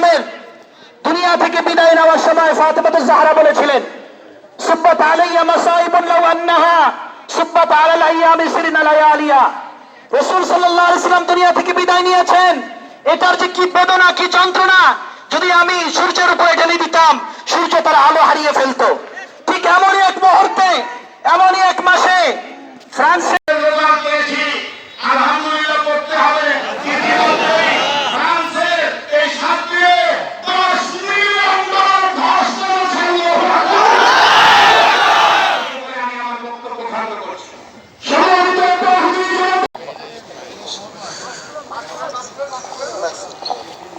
ইসলামের দুনিয়া থেকে বিদায় নেওয়ার সময় ফাতেমাত জাহরা বলেছিলেন আলাইয়া আন্নাহা আলাল আইয়ামি রাসূল সাল্লাল্লাহু আলাইহি সাল্লাম দুনিয়া থেকে বিদায় নিয়েছেন। এটার যে কি বেদনা, কি যন্ত্রণা, যদি আমি সূর্যের উপরে ঢেলে দিতাম, সূর্য তার আলো হারিয়ে ফেলতো।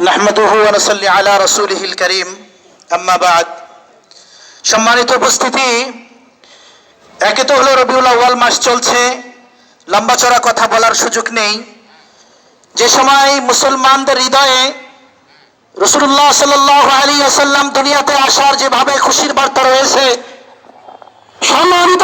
নাহমদুহু আনসল্লি আলা রসুলহিল করিম। আম্মাবাদ সম্মানিত উপস্থিতি, একে তো হলো রবিউল আউ্য়াল মাস চলছে, লম্বা চড়া কথা বলার সুযোগ নেই। যে সময় মুসলমানদের হৃদয়ে রসুল্লাহ সাল্লাহ আলী আসাল্লাম দুনিয়াতে আসার যেভাবে খুশির বার্তা রয়েছে, সম্মানিত